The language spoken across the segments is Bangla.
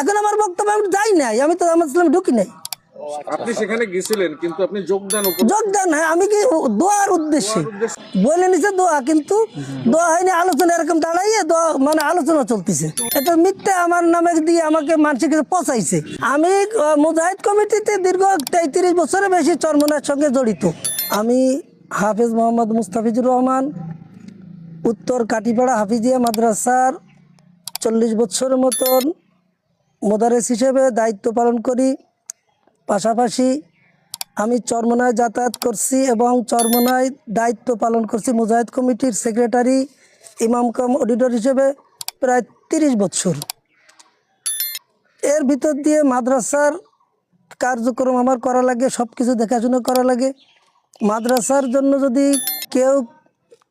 এখন আমার বক্তব্য আমি যাই নাই আমি তো আমার ইসলামে ঢুকি নাই। আপনি সেখানে গেছিলেন কিন্তু আপনি যোগদান যোগদান হ্যাঁ আমি কি দোয়ার উদ্দেশ্যে? বলে নিছে দোয়া কিন্তু দোয়া হয়নি আলোচনা এরকম দাঁড়াইয়ে দোয়া মানে আলোচনা চলতেছে। এটা মিথ্যে আমার নামে দিয়ে আমাকে পচাইছে। আমি মুজাহিদ কমিটিতে দীর্ঘ তেত্রিশ বছরের বেশি চরমনার সঙ্গে জড়িত। আমি হাফেজ মোহাম্মদ মুস্তাফিজুর রহমান উত্তর কাটিপাড়া হাফিজিয়া মাদ্রাসার চল্লিশ বছরের মতন মোদারেস হিসেবে দায়িত্ব পালন করি। পাশাপাশি আমি চরমনায় যাতায়াত করছি এবং চরমনায় দায়িত্ব পালন করছি মুজাহিদ কমিটির সেক্রেটারি, ইমাম কাম অডিটর হিসেবে প্রায় তিরিশ বছর। এর ভিতর দিয়ে মাদ্রাসার কার্যক্রম আমার করা লাগে সব কিছু দেখাশোনা করা লাগে। মাদ্রাসার জন্য যদি কেউ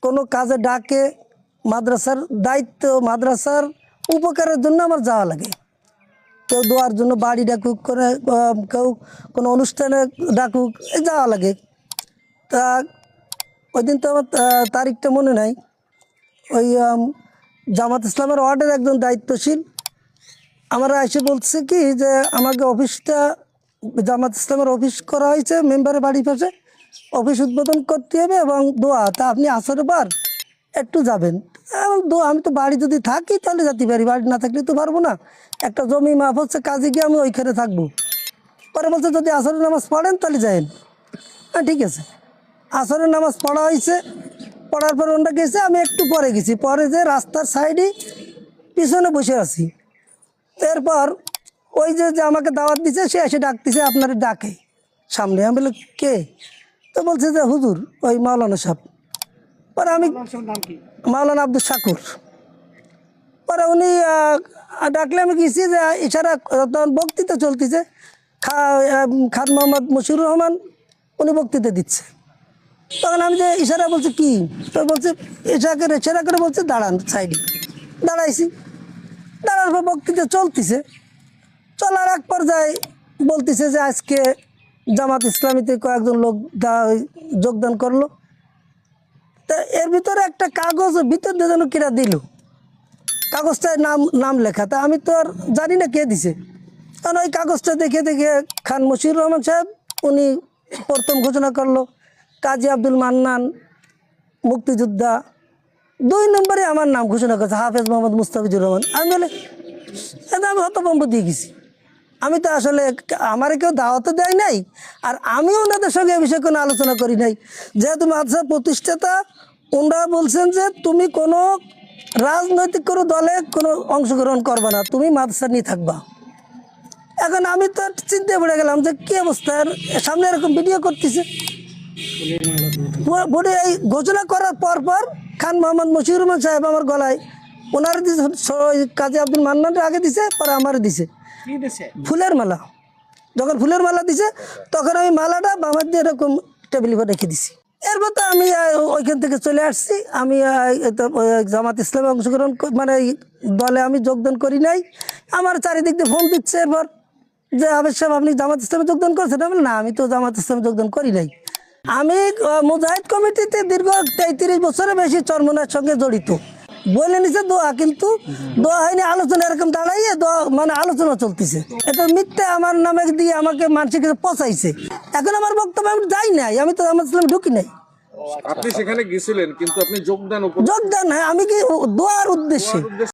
কোনো কাজে ডাকে, মাদ্রাসার দায়িত্ব মাদ্রাসার উপকারের জন্য আমার যাওয়া লাগে। কেউ দোয়ার জন্য বাড়ি ডাকুক আহ, কেউ কোনো অনুষ্ঠানে ডাকুক এই যাওয়া লাগে। তা ওই দিন তো আমার তারিখটা মনে নাই। ওই জামাত ইসলামের ওয়ার্ডের একজন দায়িত্বশীল। আমরা এসে বলছে কি যে আমাকে অফিসটা জামাত ইসলামের অফিস করা হয়েছে মেম্বারের বাড়ির পাশে। অফিস উদ্বোধন করতে হবে এবং দোয়া। তা আপনি আসরে বার একটু যাবেন। আমি তো বাড়ি যদি থাকি তাহলে যেতে পারি, বাড়ি না থাকলে তো পারব না। একটা জমি মাপ হচ্ছে, কাজে গিয়ে আমি ওইখানে থাকব। পরে বলছে, যদি আসরের নামাজ পড়েন তাহলে যায়েন। হ্যাঁ ঠিক আছে। আসরের নামাজ পড়া হয়েছে, পড়ার পর ওনটা গেছে, আমি একটু পরে গেছি। পরে যে রাস্তার সাইডে পিছনে বসে আছি। এরপর ওই যে যে আমাকে দাওয়াত দিছে, সে এসে ডাকতেছে, আপনার ডাকে। সামনে। আমি বলি কে? তো বলছে যে, হুজুর, ওই মাওলানা সাহেব। পরে আমি মাওলানা আব্দুল শাকুর। পরে উনি ডাকলে আমি গেছি যে ইশারা তখন বক্তৃতা চলতেছে। খা আহ, খান মোহাম্মদ মশিউর রহমান উনি বক্তৃতা দিচ্ছে। তখন আমি যে ইশারা বলছি কি? তো বলছে ইশারা করে ইশারা করে বলছে দাঁড়ান সাইডে। দাঁড়াইছি। দাঁড়ার পর বক্তৃতা চলতেছে। চলার এক পর্যায়ে বলতেছে যে আজকে জামাত ইসলামীতে কয়েকজন লোক যোগদান করল। তা এর ভিতরে একটা কাগজ ভিতর দিয়ে যেন কিরা দিল। কাগজটায় নাম নাম লেখা। তা আমি তো আর জানি না কে দিছে। কারণ ওই কাগজটা দেখে দেখে খান মশিউর রহমান সাহেব, উনি প্রথম ঘোষণা করল, কাজী আব্দুল মান্নান, মুক্তিযোদ্ধা, দুই নম্বরে আমার নাম ঘোষণা করছে, হাফেজ মোহাম্মদ মুস্তাফিজুর রহমান। আমি বলে এটা আমি হতভম্ব দিয়ে গেছি। আমি তো আসলে আমার কেউ দাওয়াতও দেয় নাই, আর আমিও ওনাদের সঙ্গে এ বিষয়ে কোনো আলোচনা করি নাই। যেহেতু মাদ্রাসা প্রতিষ্ঠাতা, ওনারা বলছেন যে তুমি কোনো রাজনৈতিক কোনো দলে কোনো অংশগ্রহণ করবে না, তুমি মাদ্রাসা নিয়ে থাকবা। এখন আমি তো চিন্তায় পড়ে গেলাম যে কী অবস্থা সামনে এরকম ভিডিও করতেছে। বোর্ডে এই ঘোষণা করার পর পর খান মোহাম্মদ মশিউর রহমান সাহেব আমার গলায়, ওনার দিছে কাজী আব্দুল মান্নানের আগে দিছে, পরে আমারও দিছে। ফুলের মালা। যখন ফুলের মালা দিছে, তখন আমি মালাটা বাবার দিয়ে এরকম টেবিল উপর রেখে দিছি। এরপর তো আমি ওইখান থেকে চলে আসছি। আমি জামাত ইসলামে অংশগ্রহণ মানে দলে আমি যোগদান করি নাই। আমার চারিদিক দিয়ে ফোন দিচ্ছে এরপর যে আবেদ সাহেব, আপনি জামাত ইসলামে যোগদান করছেন? আমি না, আমি তো জামাত ইসলামে যোগদান করি নাই। আমি মুজাহিদ কমিটিতে দীর্ঘ তেত্রিশ বছরের বেশি চরমনার সঙ্গে জড়িত। বলে নিছে দোয়া কিন্তু দোয়া হয়নি আলোচনা এরকম দাঁড়াইয়ে দোয়া মানে আলোচনা চলতেছে। এটা মিথ্যে আমার নামে দিয়ে আমাকে মানসিক পচাইছে। এখন আমার বক্তব্য আমি যাই নাই আমি তো আমার ছিলাম ঢুকি নাই। আপনি সেখানে গেছিলেন কিন্তু আপনি যোগদান যোগদান হ্যাঁ আমি কি দোয়ার উদ্দেশ্যে